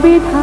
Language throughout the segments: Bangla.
কাটা হবে ধান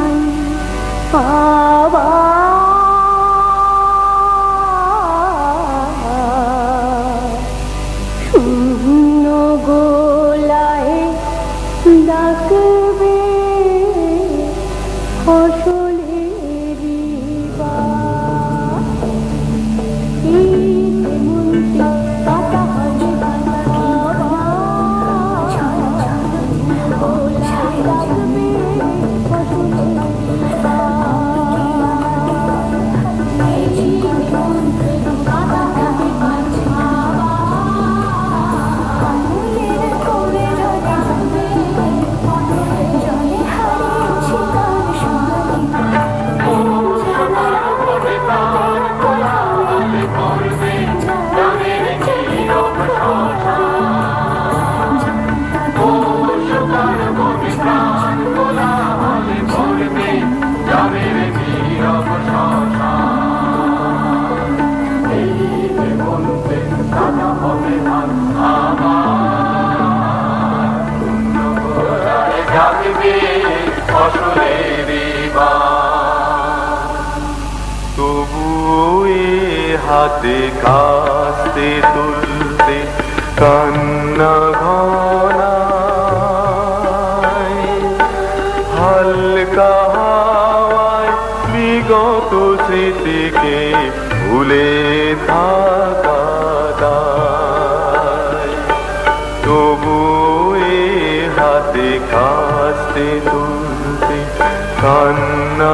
ফসলের তবু এ হাতে কাস্তে তুলতে কান্না ঘনায়। হালকা হাওয়ায় বিগত স্মৃতিকে ভুলে থাকা কান্না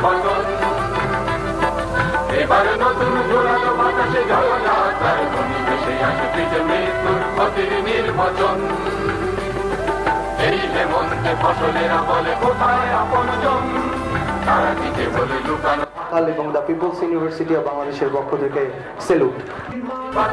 নির্বাচন এবার নতুন জোড়ালো বাতাসে জয়যাত্রার কোনে দেশে আসবে মৃত্যুর পথের নির্বাচন। এই হেমন্তে ফসলেরা বলে কোথায় আপনজন তারা দিতে বলে লুকানো কাল এবং দ্য পিপলস ইউনিভার্সিটি অফ বাংলাদেশের পক্ষ থেকে সেলুট। বাদ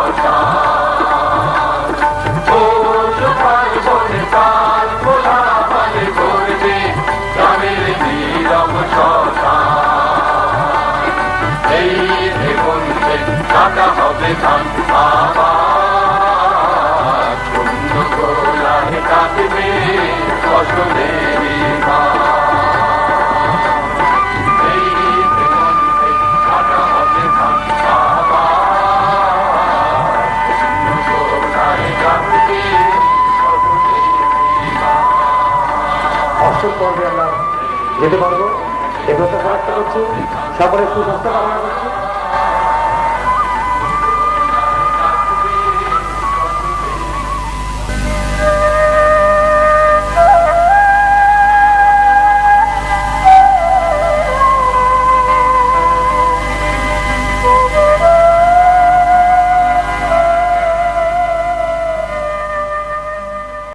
কাটা হবে ধান আবার শূন্য গোলায় কাটবে ফসলের এই হেমন্তে কাটা হবে ধান আবার শূন্য গোলায় কাটবে ফসলের পর্বে আমরা যেতে পারব। প্রত্যাশা ব্যক্ত করছি। সকলের সুস্বাস্থ্য কামনা করছি